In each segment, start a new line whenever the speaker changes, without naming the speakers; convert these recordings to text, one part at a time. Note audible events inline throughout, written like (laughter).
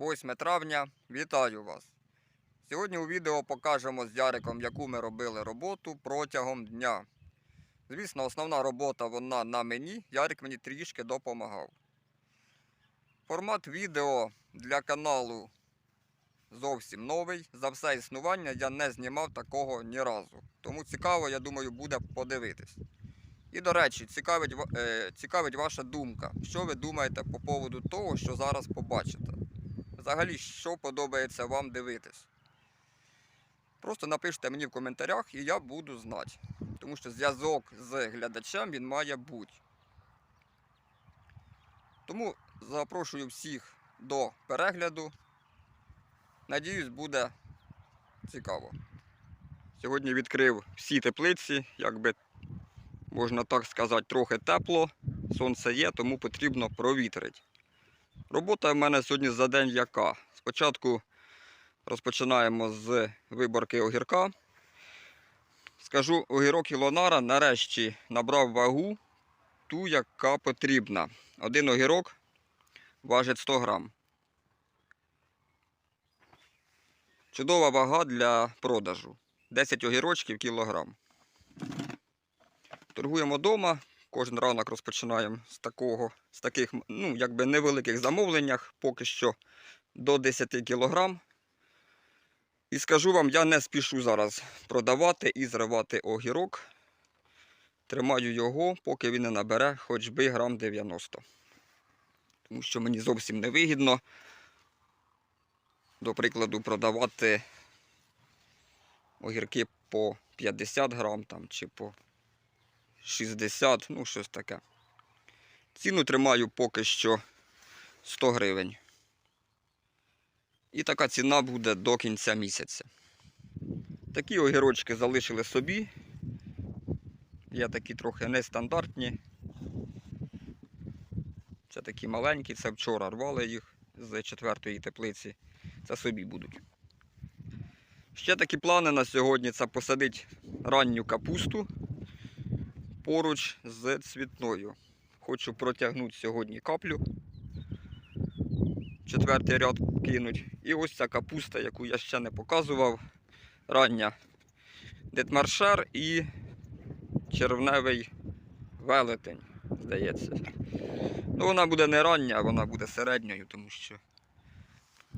8 травня. Вітаю вас! Сьогодні у відео покажемо з Яриком, яку ми робили роботу протягом дня. Звісно, основна робота вона на мені. Ярик мені трішки допомагав. Формат відео для каналу зовсім новий. За все існування я не знімав такого ні разу. Тому цікаво, я думаю, буде подивитись. І до речі, цікавить, е, цікавить ваша думка. Що ви думаєте по поводу того, що зараз побачите? Взагалі, що подобається вам дивитись? Просто напишіть мені в коментарях і я буду знати. Тому що зв'язок з глядачем він має бути. Тому запрошую всіх до перегляду. Надіюсь, буде цікаво. Сьогодні відкрив всі теплиці, якби можна так сказати, трохи тепло. Сонце є, тому потрібно провітрити. Робота в мене сьогодні за день яка. Спочатку розпочинаємо з виборки огірка. Скажу, огірок Ілонара нарешті набрав вагу ту, яка потрібна. Один огірок важить 100 грам. Чудова вага для продажу. 10 огірочків кілограм. Торгуємо вдома. Кожен ранок розпочинаємо з такого, з таких, ну, якби невеликих замовленнях, поки що до 10 кілограм. І скажу вам, я не спішу зараз продавати і зривати огірок. Тримаю його, поки він не набере хоч би грам 90. Тому що мені зовсім не вигідно, до прикладу, продавати огірки по 50 грам там, чи по 60, ну щось таке. Ціну тримаю поки що 100 гривень. І така ціна буде до кінця місяця. Такі огірочки залишили собі. Є такі трохи нестандартні. Це такі маленькі, це вчора рвали їх з четвертої теплиці. Це собі будуть. Ще такі плани на сьогодні це посадити ранню капусту поруч з цвітною. Хочу протягнути сьогодні каплю. Четвертий ряд кинуть. І ось ця капуста, яку я ще не показував. Рання детмаршер і червневий велетень, здається. Ну, вона буде не рання, вона буде середньою, тому що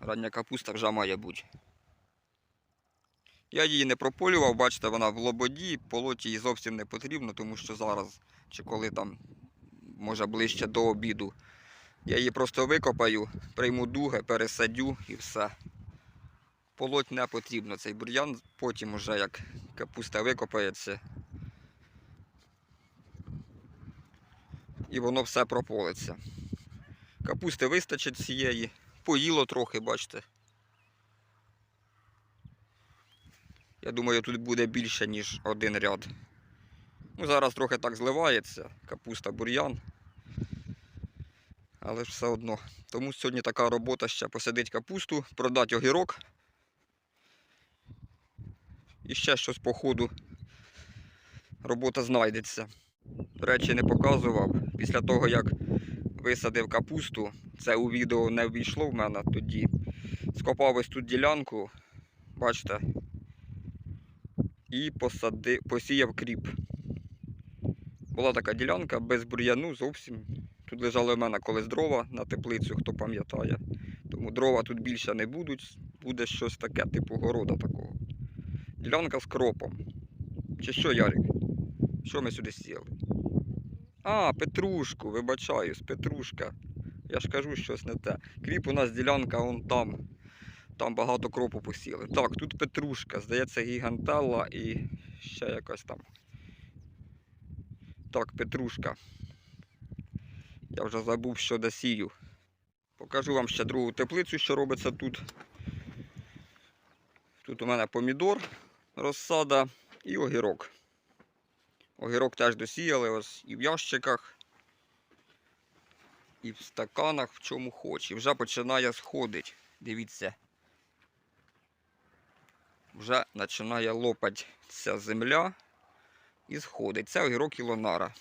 рання капуста вже має бути. Я її не прополював, бачите, вона в лободі, полоті їй зовсім не потрібно, тому що зараз, чи коли там, може ближче до обіду, я її просто викопаю, прийму дуги, пересадю і все. Полоть не потрібно цей бур'ян, потім уже як капуста викопається. І воно все прополиться. Капусти вистачить цієї, поїло трохи, бачите. Я думаю, тут буде більше, ніж один ряд. Ну, зараз трохи так зливається, капуста, бур'ян. Але все одно. Тому сьогодні така робота ще посадити капусту, продати огірок. І ще щось по ходу робота знайдеться. Речі, не показував. Після того, як висадив капусту, це у відео не ввійшло в мене тоді. Скопав ось тут ділянку, бачите, і посади, посіяв кріп. Була така ділянка без бур'яну зовсім. Тут лежали в мене колись дрова на теплицю, хто пам'ятає. Тому дрова тут більше не будуть, буде щось таке, типу города такого. Ділянка з кропом. Чи що, Ярик? Що ми сюди сіяли? А, петрушку, вибачаюсь, петрушка. Я ж кажу щось не те. Кріп у нас ділянка вон там. Там багато кропу посіли. Так, тут петрушка, здається, гігантелла і ще якась там. Так, петрушка. Я вже забув, що досію. Покажу вам ще другу теплицю, що робиться тут. Тут у мене помідор, розсада і огірок. Огірок теж досіяли ось і в ящиках, і в стаканах, в чому хоч. І вже починає сходити. Дивіться. Вже починає лопати ця земля і сходить. Це огірок Ілонара.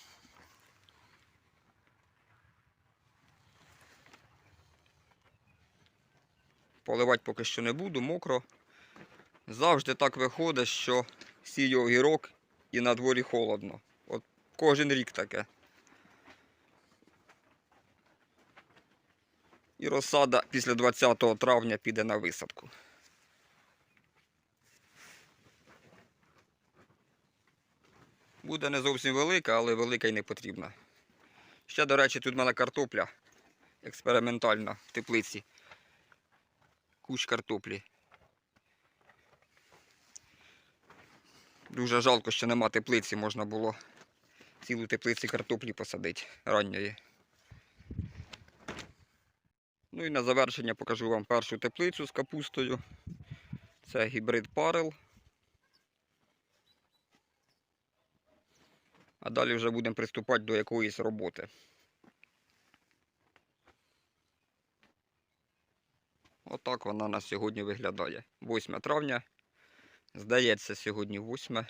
Поливати поки що не буду, мокро. Завжди так виходить, що сію огірок і на дворі холодно. От кожен рік таке. І розсада після 20 травня піде на висадку. Буде не зовсім велика, але велика й не потрібна. Ще, до речі, тут в мене картопля експериментальна в теплиці. Кущ картоплі. Дуже жалко, що нема теплиці, можна було цілу теплиці картоплі посадити ранньої. Ну і на завершення покажу вам першу теплицю з капустою. Це гібрид парел. А далі вже будемо приступати до якоїсь роботи. Отак вона на сьогодні виглядає. 8 травня. Здається, сьогодні 8.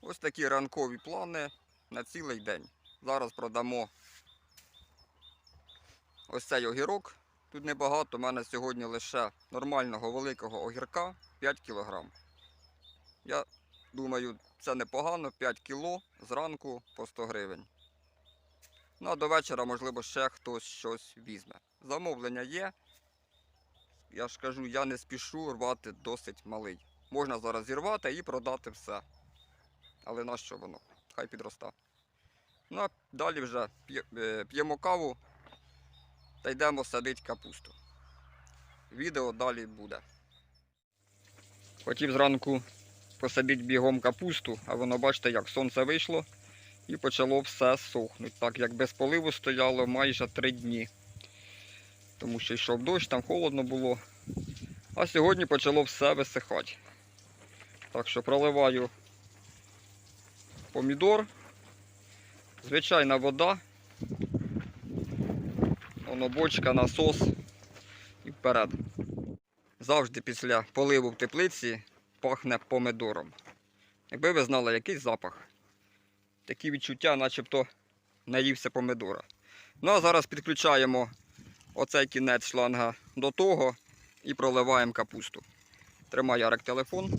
Ось такі ранкові плани на цілий день. Зараз продамо ось цей огірок. Тут небагато, у мене сьогодні лише нормального великого огірка 5 кг. Я думаю, це непогано, 5 кг зранку по 100 гривень. Ну а до вечора, можливо, ще хтось щось візьме. Замовлення є. Я ж кажу, я не спішу рвати досить малий. Можна зараз зірвати і продати все. Але на що воно? Хай підроста. Ну а далі вже е, п'ємо каву та йдемо садити капусту. Відео далі буде. Хотів зранку посадити бігом капусту, а воно бачите, як сонце вийшло і почало все сохнути. Так як без поливу стояло майже три дні. Тому що йшов дощ, там холодно було. А сьогодні почало все висихати. Так що проливаю помідор, звичайна вода, воно бочка, насос і вперед. Завжди після поливу в теплиці пахне помидором. Якби ви знали, який запах, такі відчуття, начебто наївся помидора. Ну а зараз підключаємо оцей кінець шланга до того і проливаємо капусту. Тримай Ярик телефон.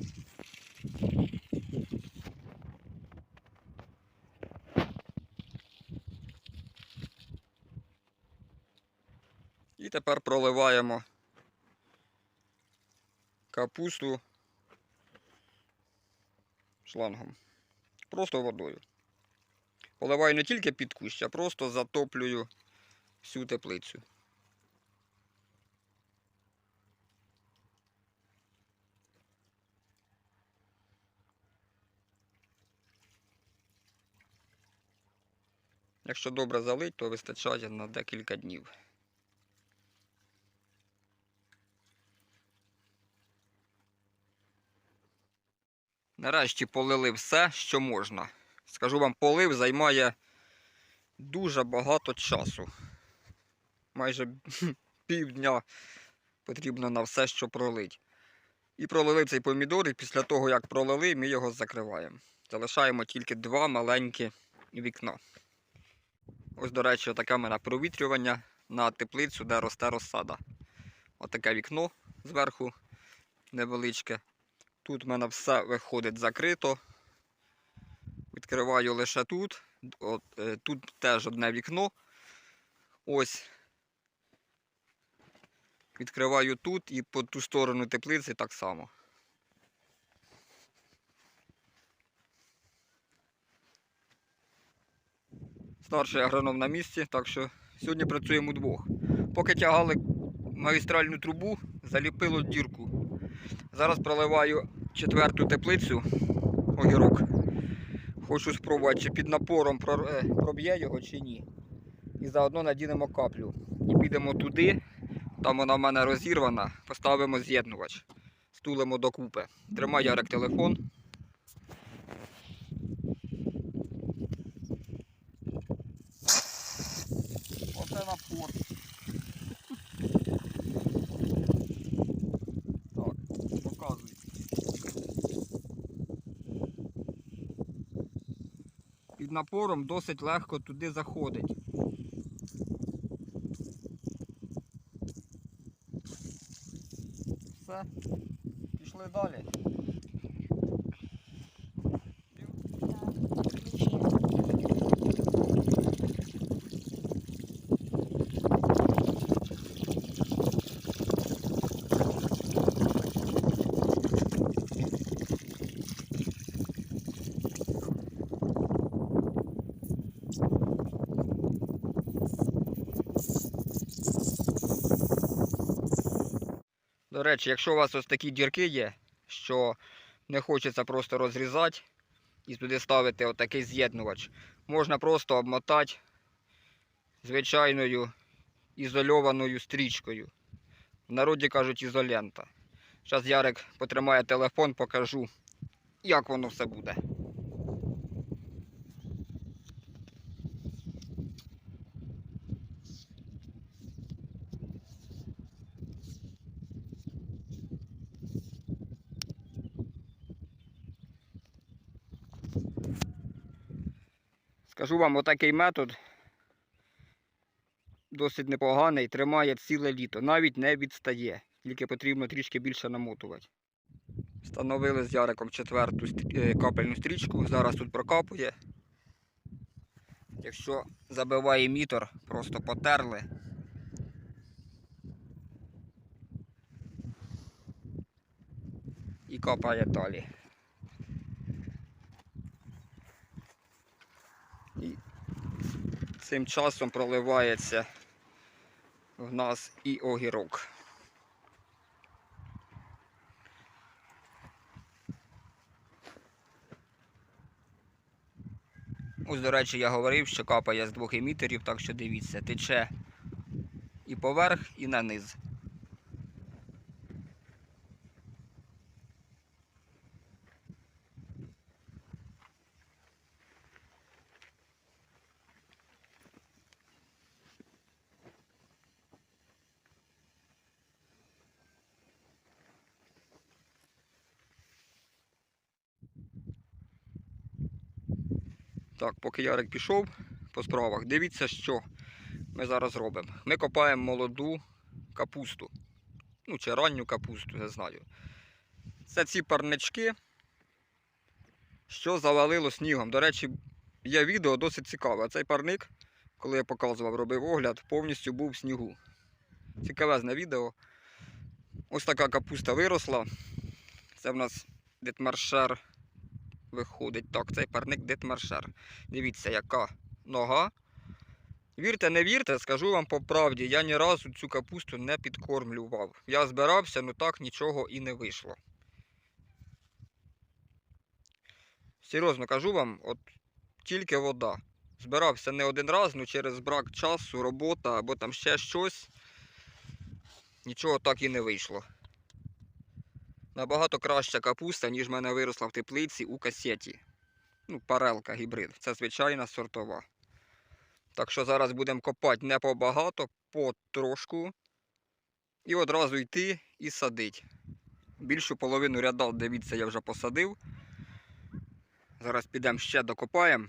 І тепер проливаємо капусту шлангом. Просто водою. Поливаю не тільки під кущ, а просто затоплюю всю теплицю. Якщо добре залить, то вистачає на декілька днів. Нарешті полили все, що можна. Скажу вам, полив займає дуже багато часу. Майже (laughs) півдня потрібно на все, що пролить. І пролили цей помідор, і після того, як пролили, ми його закриваємо. Залишаємо тільки два маленькі вікна. Ось, до речі, таке мене провітрювання на теплицю, де росте розсада. Отаке вікно зверху невеличке. Тут в мене все виходить закрито. Відкриваю лише тут. От, е, тут теж одне вікно. Ось. Відкриваю тут і по ту сторону теплиці так само. Старший агроном на місці, так що сьогодні працюємо удвох. Поки тягали магістральну трубу, заліпило дірку. Зараз проливаю четверту теплицю огірок. Хочу спробувати, чи під напором е, проб'є його, чи ні. І заодно надінемо каплю. І підемо туди, там вона в мене розірвана, поставимо з'єднувач, стулимо докупи. Тримай Ярик телефон. Оце напор. Так, показуй. Під напором досить легко туди заходить. Все, пішли далі. До речі, якщо у вас ось такі дірки є, що не хочеться просто розрізати і туди ставити отакий з'єднувач, можна просто обмотати звичайною ізольованою стрічкою. В народі кажуть ізолента. Зараз Ярик потримає телефон, покажу, як воно все буде. Скажу вам, отакий метод досить непоганий, тримає ціле літо, навіть не відстає, тільки потрібно трішки більше намотувати. Встановили з Яриком четверту е, капельну стрічку, зараз тут прокапує. Якщо забиває мітор, просто потерли. І капає далі. Цим часом проливається в нас і огірок. Ось, до речі, я говорив, що капає з двох емітерів, так що дивіться, тече і поверх, і на низ. Так, поки Ярик пішов по справах, дивіться, що ми зараз робимо. Ми копаємо молоду капусту. Ну, чи ранню капусту, не знаю. Це ці парнички, що завалило снігом. До речі, є відео досить цікаве. Цей парник, коли я показував, робив огляд, повністю був в снігу. Цікавезне відео. Ось така капуста виросла. Це в нас дитмаршер виходить. Так, цей парник дитмаршер. Дивіться, яка нога. Вірте, не вірте, скажу вам по правді, я ні разу цю капусту не підкормлював. Я збирався, ну так нічого і не вийшло. Серйозно кажу вам, от тільки вода. Збирався не один раз, ну через брак часу, робота або там ще щось. Нічого так і не вийшло. Набагато краща капуста, ніж в мене виросла в теплиці у касеті. Ну, парелка гібрид. Це звичайна сортова. Так що зараз будемо копати не побагато, потрошку. І одразу йти і садити. Більшу половину ряда, дивіться, я вже посадив. Зараз підемо ще докопаємо.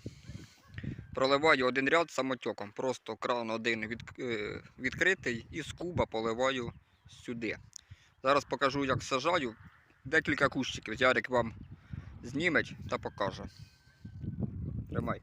Проливаю один ряд самотьоком. Просто кран один від, е, відкритий і з куба поливаю сюди. Зараз покажу, як сажаю. Декілька кущиків. Ярик вам зніметь та покаже. Тримай.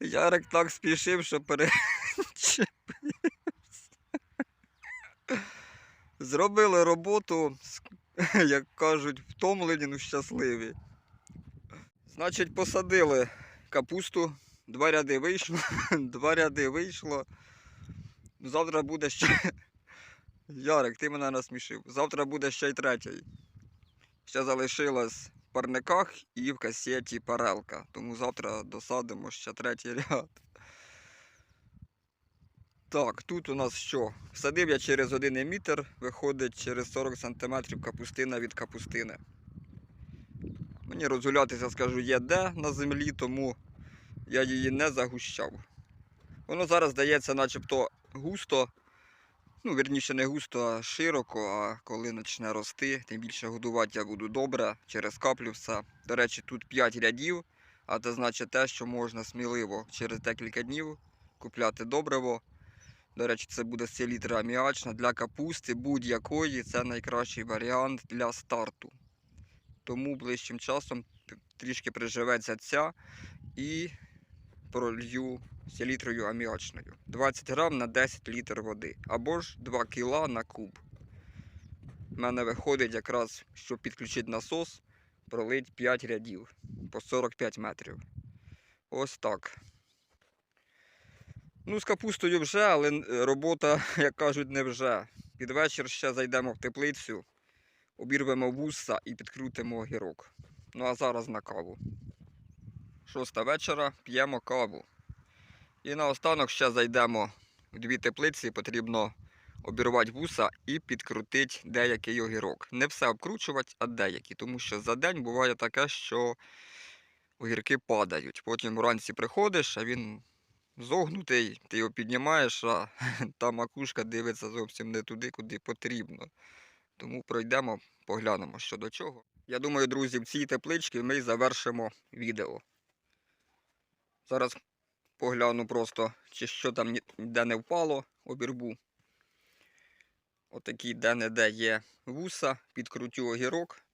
Ярик так спішив, що перечепився. Зробили роботу, як кажуть, втомлені, ну щасливі. Значить, посадили капусту, два ряди вийшло, (laughs) два ряди вийшло. Завтра буде ще. Ярик, ти мене насмішив. Завтра буде ще й третій. Ще залишилось парниках і в касеті парелка. Тому завтра досадимо ще третій ряд. Так, тут у нас що? Садив я через 1 метр, виходить через 40 см капустина від капустини. Мені розгулятися, скажу, є де на землі, тому я її не загущав. Воно зараз здається начебто густо. Ну, вірніше, не густо, а широко, а коли почне рости, тим більше годувати я буду добре, через каплю все. До речі, тут 5 рядів, а це значить те, що можна сміливо через декілька днів купляти добриво. До речі, це буде селітра аміачна для капусти будь-якої. Це найкращий варіант для старту. Тому ближчим часом трішки приживеться ця і пролью селітрою аміачною. 20 грам на 10 літр води. Або ж 2 кіла на куб. У мене виходить якраз, щоб підключити насос, пролить 5 рядів по 45 метрів. Ось так. Ну, з капустою вже, але е, робота, (laughs) як кажуть, не вже. Під вечір ще зайдемо в теплицю, обірвемо вуса і підкрутимо огірок. Ну а зараз на каву. Шоста вечора п'ємо каву. І наостанок ще зайдемо в дві теплиці, потрібно обірвати вуса і підкрутити деякий огірок. Не все обкручувати, а деякі, тому що за день буває таке, що огірки падають. Потім вранці приходиш, а він зогнутий, ти його піднімаєш, а (laughs) та макушка дивиться зовсім не туди, куди потрібно. Тому пройдемо, поглянемо, що до чого. Я думаю, друзі, в цій тепличці ми завершимо відео. Зараз погляну просто, чи що там ні- ніде не впало, обірву. Отакі де-не-де є вуса, підкрутю огірок.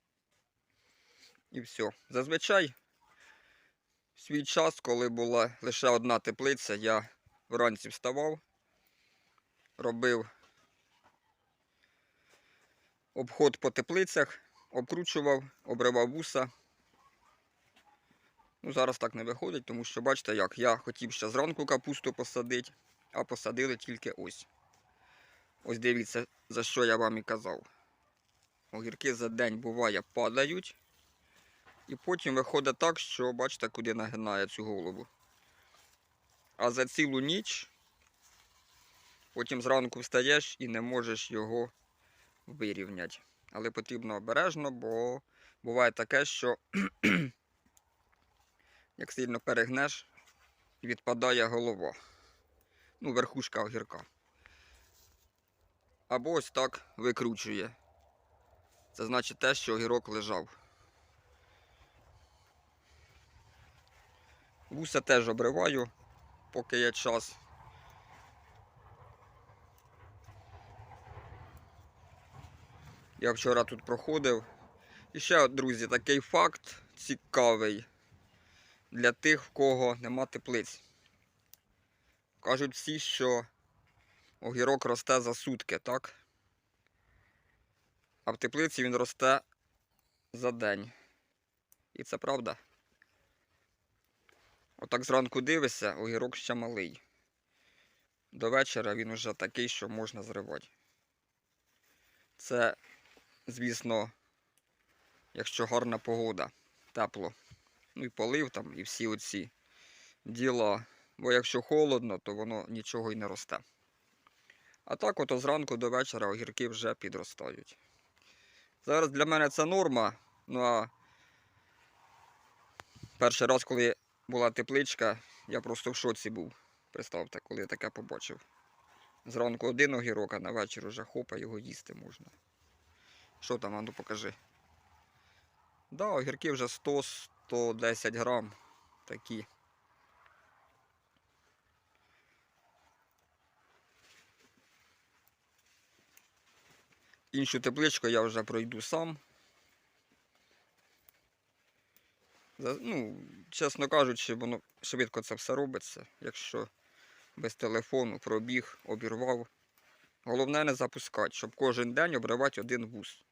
І все. Зазвичай в свій час, коли була лише одна теплиця, я вранці вставав, робив обход по теплицях, обкручував, обривав вуса. Ну, зараз так не виходить, тому що бачите, як я хотів ще зранку капусту посадити, а посадили тільки ось. Ось дивіться, за що я вам і казав. Огірки за день буває падають. І потім виходить так, що бачите, куди нагинає цю голову. А за цілу ніч потім зранку встаєш і не можеш його вирівняти. Але потрібно обережно, бо буває таке, що (clears throat) як сильно перегнеш, відпадає голова. Ну, верхушка огірка. Або ось так викручує. Це значить те, що огірок лежав. Вуса теж обриваю, поки є час. Я вчора тут проходив. І ще, друзі, такий факт цікавий для тих, в кого нема теплиць. Кажуть всі, що огірок росте за сутки, так? А в теплиці він росте за день. І це правда. Отак зранку дивишся, огірок ще малий. До вечора він уже такий, що можна зривати. Це, звісно, якщо гарна погода, тепло. Ну і полив там, і всі оці діла. Бо якщо холодно, то воно нічого й не росте. А так ото зранку до вечора огірки вже підростають. Зараз для мене це норма. Ну а перший раз, коли була тепличка, я просто в шоці був. Представте, коли я таке побачив. Зранку один огірок, а на вечір уже хопа, його їсти можна. Що там, Анду, покажи. Да, огірки вже 100-110 грам такі. Іншу тепличку я вже пройду сам. Ну, чесно кажучи, воно швидко це все робиться, якщо без телефону пробіг, обірвав. Головне не запускати, щоб кожен день обривати один вуз.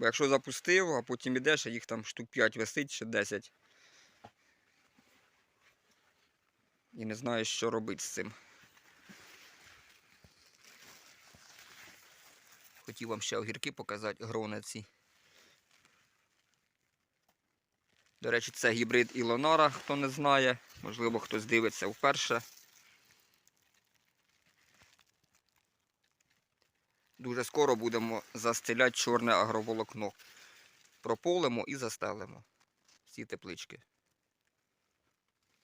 Бо якщо запустив, а потім ідеш, а їх там штук 5 висить чи 10. І не знаєш, що робити з цим. Хотів вам ще огірки показати, грониці. До речі, це гібрид Ілонара, хто не знає. Можливо, хтось дивиться вперше. Дуже скоро будемо застеляти чорне агроволокно. Прополимо і застелимо всі теплички.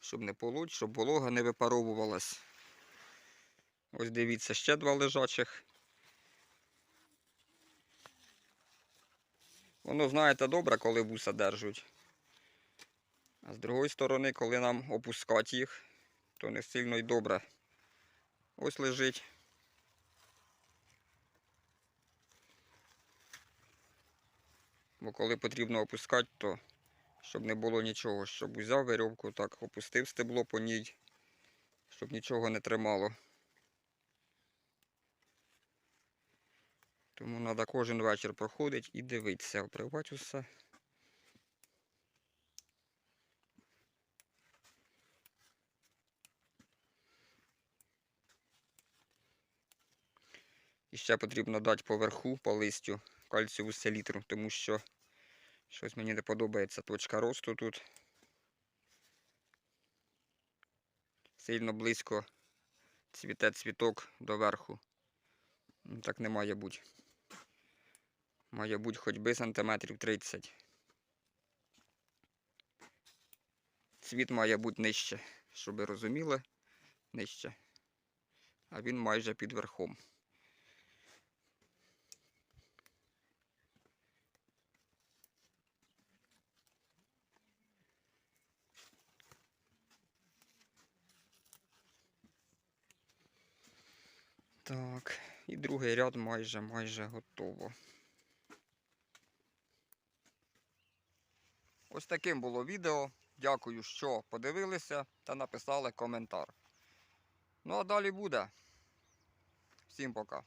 Щоб не полуть, щоб волога не випаровувалась. Ось дивіться, ще два лежачих. Воно, знаєте, добре, коли вуса держуть. А з другої сторони, коли нам опускати їх, то не сильно й добре. Ось лежить. Бо коли потрібно опускати, то щоб не було нічого, щоб узяв веревку, так опустив стебло по ній, щоб нічого не тримало. Тому треба кожен вечір проходити і дивитися, обривати усе. І ще потрібно дати поверху по листю кальцієву селітру, тому що щось мені не подобається точка росту тут. Сильно близько цвіте цвіток до верху. Ну, Так не має бути. Має бути хоч би сантиметрів 30. Цвіт має бути нижче, щоб ви розуміли, нижче. А він майже під верхом. Так, і другий ряд майже майже готово. Ось таким було відео. Дякую, що подивилися та написали коментар. Ну а далі буде. Всім пока.